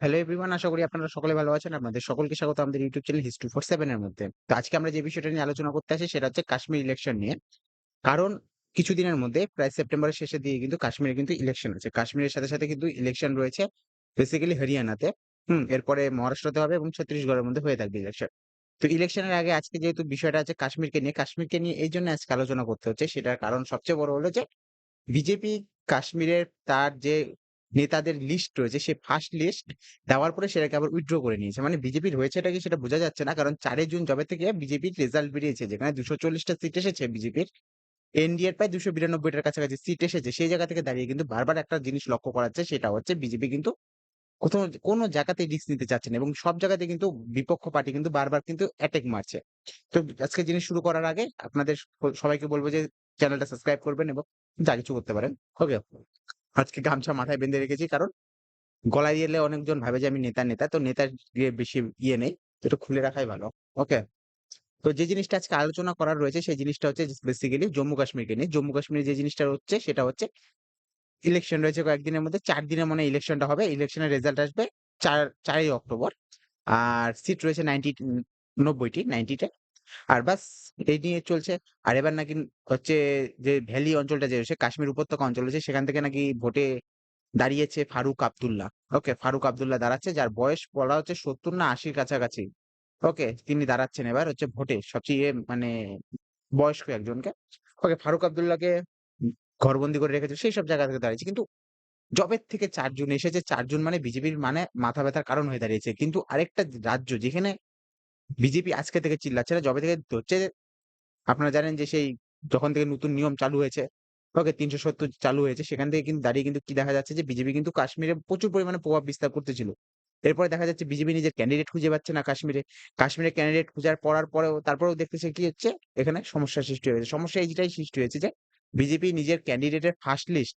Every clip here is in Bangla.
হ্যালো এভরিওয়ান আশা করি আপনারা সকলে ভালো আছেন। আপনাদের সকলকে স্বাগত আমাদের YouTube channel history four seven এর মধ্যে। তো আজকে আমরা যে বিষয়টা নিয়ে আলোচনা করতে আসি সেটা হচ্ছে কাশ্মীর ইলেকশন নিয়ে। কারণ কিছুদিনের মধ্যে প্রায় সেপ্টেম্বরের শেষের দিকে কিন্তু কাশ্মীরে কিন্তু ইলেকশন আছে। কাশ্মীরের সাথে, সাথে কিন্তু ইলেকশন রয়েছে বেসিক্যালি হরিয়ানাতে। হুম? এরপরে মহারাষ্ট্রতে হবে এবং ছত্তিশগড়ের মধ্যে হয়ে থাকবে ইলেকশন। তো ইলেকশনের আগে আজকে যেহেতু বিষয়টা আছে কাশ্মীরকে নিয়ে, কাশ্মীরকে নিয়ে এই জন্য আজকে আলোচনা করতে হচ্ছে। সেটার কারণ সবচেয়ে বড় হলো যে বিজেপি কাশ্মীরের তার যে নেতাদের লিস্ট রয়েছে, সে ফার্স্ট লিস্ট দেওয়ার পরে সেটাকে আবার উইথড্র করে নিয়েছে। মানে বিজেপির হয়েছেটা কি সেটা বোঝা যাচ্ছে না। কারণ ৪ জুন যবে থেকে বিজেপির রেজাল্ট বেরিয়েছে, যেখানে দুশো চল্লিশটা সিট এসেছে বিজেপির। এনডিএর প্রায় ২৯২ বিরানব্বইটার কাছাকাছি সিট এসেছে। সেই জায়গা থেকে দাঁড়িয়ে কিন্তু বারবার একটা জিনিস লক্ষ্য করা যাচ্ছে, সেটা হচ্ছে বিজেপি কিন্তু কোথাও, কোনো জায়গাতে রিস্ক নিতে চাচ্ছে না এবং সব জায়গাতে কিন্তু বিপক্ষ পার্টি কিন্তু বারবার কিন্তু অ্যাটেক মারছে। তো আজকে জিনিস শুরু করার আগে আপনাদের সবাইকে বলব যে চ্যানেলটা সাবস্ক্রাইব করবেন এবং যা কিছু করতে পারেন। ওকে? আজকে গামছা মাথায় বেঁধে রেখেছি কারণ গলায় দিলে অনেকজন ভাবে যে আমি নেতা, নেতা। তো নেতার বেশি ইয়ে নেই। এটা খুলে রাখাই ভালো। ওকে? তো যে জিনিসটা আজকে আলোচনা করার রয়েছে সেই জিনিসটা হচ্ছে বেসিক্যালি জম্মু কাশ্মীরকে নিয়ে। জম্মু কাশ্মীরে যে জিনিসটা হচ্ছে সেটা হচ্ছে ইলেকশন রয়েছে কয়েকদিনের মধ্যে চার দিনের মনে ইলেকশনটা হবে। ইলেকশনের রেজাল্ট আসবে চার চারই অক্টোবর। আর সিট রয়েছে 90 ৯০ টি 90 টা। আর বাস এই নিয়ে চলছে। আর এবার নাকি হচ্ছে যে ভ্যালি অঞ্চলটা যে কাশ্মীর উপত্যকা অঞ্চল রয়েছে, সেখান থেকে নাকি ভোটে দাঁড়িয়েছে ফারুক আব্দুল্লাহ। ওকে? ফারুক আব্দুল্লাহ দাঁড়াচ্ছে, যার বয়স বলা হচ্ছে ৭০ না আশির কাছাকাছি। ওকে? তিনি দাঁড়াচ্ছেন এবার হচ্ছে ভোটে সবচেয়ে মানে বয়স্ক একজনকে। ওকে, ফারুক আব্দুল্লাহকে ঘরবন্দি করে রেখেছে, সেই সব জায়গা থেকে দাঁড়িয়েছে। কিন্তু যবের থেকে ৪ জুন এসেছে ৪ জুন মানে বিজেপির মানে মাথা ব্যথার কারণ হয়ে দাঁড়িয়েছে। কিন্তু আরেকটা রাজ্য যেখানে বিজেপি আজকে থেকে চিল্লাচ্ছে না যবে থেকে হচ্ছে আপনারা জানেন যে সেই যখন থেকে নতুন নিয়ম চালু হয়েছে, ওকে ৩৭০ চালু হয়েছে সেখান থেকে কিন্তু দাঁড়িয়ে কিন্তু কি দেখা যাচ্ছে যে বিজেপি কিন্তু কাশ্মীরে প্রচুর পরিমাণে প্রভাব বিস্তার করতেছিল। এরপরে দেখা যাচ্ছে বিজেপি নিজের ক্যান্ডিডেট খুঁজে পাচ্ছে না কাশ্মীরে। কাশ্মীরে ক্যান্ডিডেট খুঁজার পড়ার পরেও তারপরেও দেখতেছে কি হচ্ছে এখানে সমস্যার সৃষ্টি হয়েছে। সমস্যা এইটাই সৃষ্টি হয়েছে যে বিজেপি নিজের ক্যান্ডিডেটের ফার্স্ট লিস্ট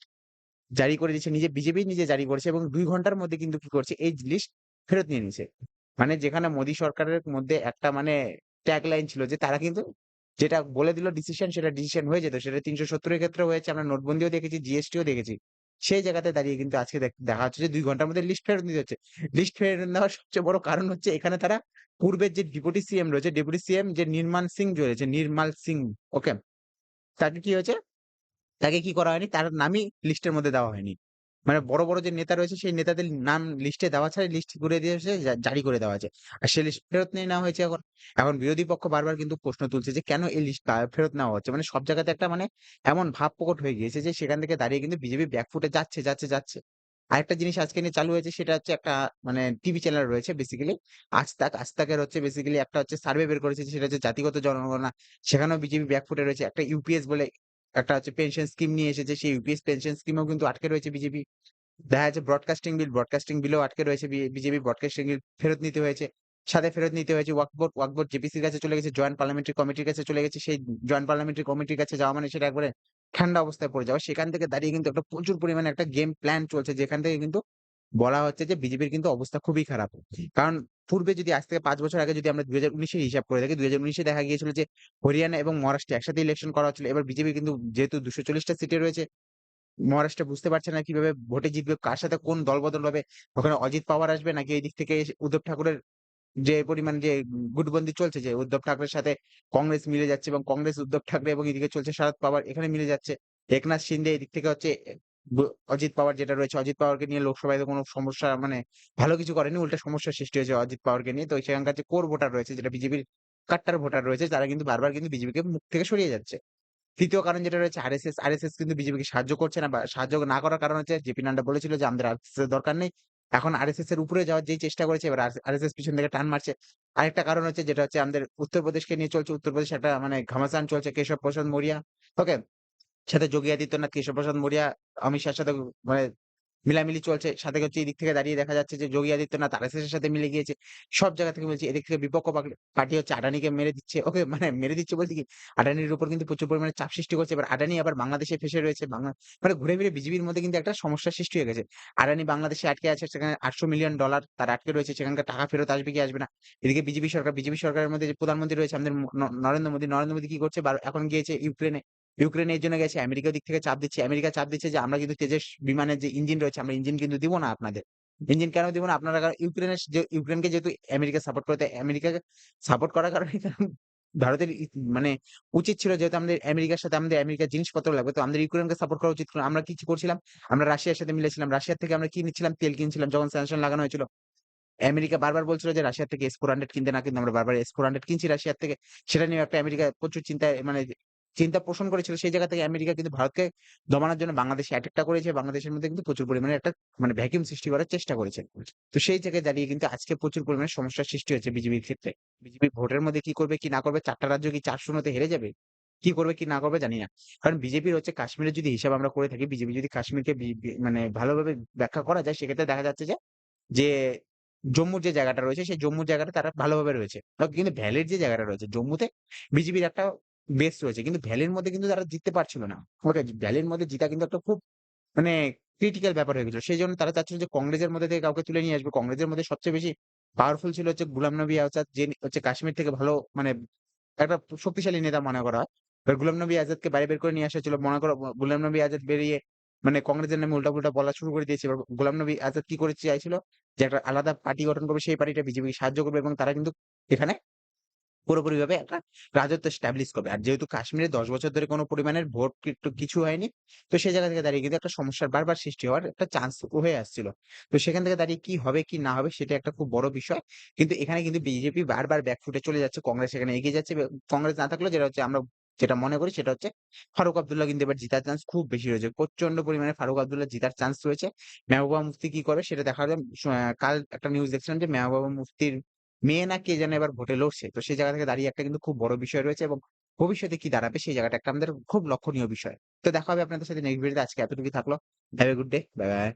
জারি করে দিয়েছে। নিজে বিজেপি নিজে জারি করেছে এবং দুই ঘণ্টার মধ্যে কিন্তু কি করছে এই লিস্ট ফেরত নিয়ে নিছে। মানে যেখানে মোদী সরকারের মধ্যে একটা মানে ট্যাগ লাইন ছিল যে তারা কিন্তু যেটা বলে দিল ডিসিশন সেটা ডিসিশন হয়ে যেত। সেটা তিনশো সত্তরের ক্ষেত্রে হয়েছে। আমরা নোটবন্দিও দেখেছি, জিএসটিও দেখেছি। সেই জায়গাতে দাঁড়িয়ে কিন্তু আজকে দেখ যাচ্ছে যে দুই ঘণ্টার মধ্যে লিস্ট ফেরত নিতে হচ্ছে। লিস্ট ফেরত নেওয়ার সবচেয়ে বড় কারণ হচ্ছে এখানে তারা পূর্বের যে ডেপুটি সিএম রয়েছে, ডেপুটি সিএম যে নির্মাল সিং রয়েছে, নির্মাল সিং ওকে? তাকে কি হয়েছে? তাকে কি করা হয়নি? তার নামই লিস্টের মধ্যে দেওয়া হয়নি। মানে বড়, বড় যে নেতা রয়েছে সেই নেতাদের নাম লিস্টে দেওয়া ছাড়াই লিস্ট করে দিয়েছে জারি করে দেওয়া আছে আর সেই লিস্ট ফেরত নিয়ে নেওয়া হয়েছে এখন। এখন বিরোধী পক্ষ বারবার কিন্তু প্রশ্ন তুলছে যে কেন এই লিস্ট ফেরত নেওয়া হচ্ছে? মানে সব জায়গাতে একটা মানে এমন ভাব প্রকট হয়ে গিয়েছে যে সেখান থেকে দাঁড়িয়ে কিন্তু বিজেপি ব্যাকফুটে যাচ্ছে, যাচ্ছে, যাচ্ছে। আরেকটা জিনিস আজকে নিয়ে চালু হয়েছে সেটা হচ্ছে একটা মানে টিভি চ্যানেল রয়েছে বেসিক্যালি আজ তাক। আজ তাকের হচ্ছে বেসিক্যালি একটা হচ্ছে সার্ভে বের করেছে সেটা হচ্ছে জাতিগত জনগণনা। সেখানেও বিজেপি ব্যাকফুটে রয়েছে। একটা ইউপিএস বলে একটা হচ্ছে পেনশন স্কিম নিয়ে এসেছে। সেই ইউপিএস পেনশন স্কিমও কিন্তু আটকে রয়েছে বিজেপি। দেখা যাচ্ছে ব্রডকাস্টিং বিল, ব্রডকাস্টিং বিলও আটকে রয়েছে বিজেপি ব্রডকাস্টিং বিল ফেরত নিতে হয়েছে। সাথে ফেরত নিতে হয়েছে ওয়াকবোর্ড বোর্ড, ওয়াক বোর্ড জেপিসির কাছে চলে গেছে, জয়েন্ট পার্লামেন্টারি কমিটির কাছে চলে গেছে। সেই জয়েন্ট পার্লামেন্টারি কমিটির কাছে যাওয়া মানে সেটা একবারে ঠান্ডা অবস্থায় পড়ে যাওয়া। সেখান থেকে দাঁড়িয়ে কিন্তু একটা প্রচুর পরিমাণে একটা গেম প্ল্যান চলছে যেখান থেকে কিন্তু বলা হচ্ছে যে বিজেপির কিন্তু অবস্থা খুবই খারাপ। কারণ পূর্বে যদি আজ থেকে পাঁচ বছর আগে যদি আমরা ২০১৯ এর হিসাব করে দেখি, ২০১৯ এ দেখা গিয়েছিল যে হরিয়ানা এবং মহারাষ্ট্রে একসাথে ইলেকশন করা হচ্ছিল। এবার বিজেপি কিন্তু যেহেতু ২৪০ টা সিটে রয়েছে, মহারাষ্ট্রে বুঝতে পারছে না কীভাবে ভোটে জিতবে, কার সাথে কোন দলবদল হবে। ওখানে অজিত পাওয়ার আসবে নাকি এই দিক থেকে উদ্ধব ঠাকুরের যে পরিমাণ যে গুটবন্দি চলছে যে উদ্ধব ঠাকুরের সাথে কংগ্রেস মিলে যাচ্ছে এবং কংগ্রেস উদ্ধব ঠাকরে এবং এদিকে চলছে শরদ পাওয়ার এখানে মিলে যাচ্ছে। একনাথ শিন্দে এদিক থেকে হচ্ছে অজিত পাওয়ার যেটা রয়েছে অজিত পাওয়ারকে নিয়ে লোকসভায় তো কোনো সমস্যা মানে ভালো কিছু করেনি। উল্টা সমস্যার সৃষ্টি হয়েছে অজিত পাওয়ারকে নিয়ে। তো সেখানকার যে কোর ভোটার রয়েছে যেটা বিজেপির কাট্টার ভোটার রয়েছে তারা কিন্তু বারবার কিন্তু বিজেপিকে মুখ থেকে সরিয়ে যাচ্ছে। ৩য় কারণ যেটা রয়েছে আরএসএস, আরএসএস কিন্তু বিজেপিকে সাহায্য করছে না বা সাহায্য না করার কারণ হচ্ছে জেপি নাড্ডা বলেছিল যে আমাদের আরএসএস দরকার নেই। এখন আরএসএস এর উপরে যাওয়ার যেই চেষ্টা করেছে এবার আর আরএসএস পিছন থেকে টান মারছে। আরেকটা কারণ হচ্ছে যেটা হচ্ছে আমাদের উত্তরপ্রদেশকে নিয়ে চলছে। উত্তরপ্রদেশে একটা মানে ঘমাসান চলছে কেশব প্রসাদ মৌর্য। ওকে? সাথে যোগী আদিত্যনাথ, কেশব প্রসাদ মৌর্য, অমিত শাহর সাথে মানে মিলামিলি চলছে। সাথে হচ্ছে এদিক থেকে দাঁড়িয়ে দেখা যাচ্ছে যে যোগী আদিত্যনাথ আরএসএস এর সাথে মিলে গিয়েছে। সব জায়গা থেকে মিলছে। এদিক থেকে বিপক্ষ পাক পার্টি হচ্ছে আদানিকে মেরে দিচ্ছে। ওকে মানে মেরে দিচ্ছে বলতে কি আদানির উপর কিন্তু প্রচুর পরিমাণে চাপ সৃষ্টি করছে। এবার আডানি আবার বাংলাদেশে ফেঁসে রয়েছে। বাংলা মানে ঘুরে ফিরে বিজেপির মধ্যে কিন্তু একটা সমস্যার সৃষ্টি হয়ে গেছে। আডানি বাংলাদেশে আটকে আছে সেখানে $৮০০ মিলিয়ন ডলার তার আটকে রয়েছে। সেখানকার টাকা ফেরত আসবে কি আসবে না। এদিকে বিজেপি সরকার, বিজেপি সরকারের মধ্যে যে প্রধানমন্ত্রী রয়েছে আমাদের নরেন্দ্র মোদী, নরেন্দ্র মোদী কি করছে এখন গিয়েছে ইউক্রেনে। ইউক্রেনে এর জন্য গেছে। আমেরিকা দিক থেকে চাপ দিচ্ছে। আমেরিকা চাপ দিচ্ছে যে আমরা কিন্তু তেজস বিমানের যে ইঞ্জিন রয়েছে আমরা ইঞ্জিন কিন্তু দিব না আপনাদের। ইঞ্জিন কেন দিব না? আপনারা ইউক্রেনের যে ইউক্রেনকে যেহেতু আমেরিকা সাপোর্ট করতে আমেরিকাকে সাপোর্ট করার কারণে ভারতের মানে উচিত ছিল যেহেতু আমাদের আমেরিকার সাথে আমাদের আমেরিকার জিনিসপত্র লাগবে। তো আমাদের ইউক্রেনকে সাপোর্ট করা উচিত আমরা কি, করছিলাম? আমরা রাশিয়ার সাথে মিলেছিলাম। রাশিয়ার থেকে আমরা কি নিচ্ছিলাম? তেল কিনছিলাম যখন স্যাংশন লাগানো হয়েছিল। আমেরিকা বারবার বলছিল যে রাশিয়ার থেকে S-400 কিনতে না কিন্তু আমরা বারবার S-400 কিনছি রাশিয়ার থেকে। সেটা নিয়েও একটা আমেরিকা প্রচুর চিন্তায় মানে চিন্তা পোষণ করেছিল। সেই জায়গা থেকে আমেরিকা কিন্তু ভারতকে দমানোর জন্য বাংলাদেশে অ্যাটাকটা করেছে। বাংলাদেশের মধ্যে কিন্তু প্রচুর পরিমাণে একটা মানে ভ্যাকিউম সৃষ্টি করার চেষ্টা করেছে। তো সেই জায়গায় দাঁড়িয়ে কিন্তু আজকে প্রচুর পরিমাণে সমস্যার সৃষ্টি হয়েছে বিজেপির ক্ষেত্রে। বিজেপি ভোটের মধ্যে কি করবে, কি না করবে? চারটা রাজ্য কি ৪-০ তে হেরে যাবে? কি করবে, কি না করবে জানি না। কারণ বিজেপির হচ্ছে কাশ্মীরের যদি হিসাব আমরা করে থাকি, বিজেপি যদি কাশ্মীরকে মানে ভালোভাবে ব্যাখ্যা করা যায় সেক্ষেত্রে দেখা যাচ্ছে যে, যে জম্মুর যে জায়গাটা রয়েছে সেই জম্মুর জায়গাটা তারা ভালোভাবে রয়েছে। কিন্তু ভ্যালির যে জায়গাটা রয়েছে জম্মুতে বিজেপির একটা বেস রয়েছে। কিন্তু ভ্যালির মধ্যে কিন্তু তারা জিততে পারছিল না। ওকে ভ্যালির মধ্যে জিতা কিন্তু একটা খুব মানে ক্রিটিক্যাল ব্যাপার হয়ে গেছিল। সেইজন্য তারা চাচ্ছিল যে কংগ্রেসের মধ্যে থেকে কাউকে তুলে নিয়ে আসবে। কংগ্রেসের মধ্যে সবচেয়ে বেশি পাওয়ারফুল ছিল হচ্ছে গুলাম নবী আজাদ যে হচ্ছে কাশ্মীর থেকে ভালো মানে একটা শক্তিশালী নেতা মনে করা হয়। এবার গুলাম নবী আজাদকে বাইরে বের করে নিয়ে আসা হয়েছিল। মনে করো গুলাম নবী আজাদ বেরিয়ে মানে কংগ্রেসের নামে উল্টা-পুল্টা বলা শুরু করে দিয়েছে। এবার গোলাম নবী আজাদ কি করতে চাইছিল? যে একটা আলাদা পার্টি গঠন করবে, সেই পার্টিটা বিজেপিকে সাহায্য করবে এবং তারা কিন্তু এখানে পুরোপুরিভাবে একটা রাজত্ব এস্টাবলিশ করবে। আর যেহেতু কাশ্মীরে ১০ বছর ধরে কোনো পরিমাণের ভোট কিছু হয়নি। তো সেই জায়গা থেকে দাঁড়িয়ে কিন্তু একটা সমস্যার বারবার সৃষ্টি হওয়ার একটা চান্স হয়ে আসছিল। তো সেখান থেকে দাঁড়িয়ে কি হবে, কি না হবে সেটা একটা খুব বড় বিষয়। কিন্তু এখানে কিন্তু বিজেপি বারবার ব্যাকফুটে চলে যাচ্ছে। কংগ্রেস এখানে এগিয়ে যাচ্ছে। কংগ্রেস না থাকলেও যেটা হচ্ছে আমরা যেটা মনে করি সেটা হচ্ছে ফারুক আবদুল্লাহ কিন্তু এবার জিতার চান্স খুব বেশি রয়েছে। প্রচণ্ড পরিমাণে ফারুক আব্দুল্লাহ জিতার চান্স রয়েছে। মেহবুবা মুফতি কি করে সেটা দেখা যাবে। কাল একটা নিউজ দেখছিলাম যে মেহবুবা মুফতির মেয়ে না কে যেন এবার ভোটে লড়ছে। তো সেই জায়গা থেকে দাঁড়িয়ে একটা কিন্তু খুব বড় বিষয় রয়েছে এবং ভবিষ্যতে কি দাঁড়াবে সেই জায়গাটা একটা আমাদের খুব লক্ষণীয় বিষয়। তো দেখা হবে আপনাদের সাথে নেক্সট ভিডিওতে। আজকে এতটুকু থাকল। Have a good day. Bye, bye.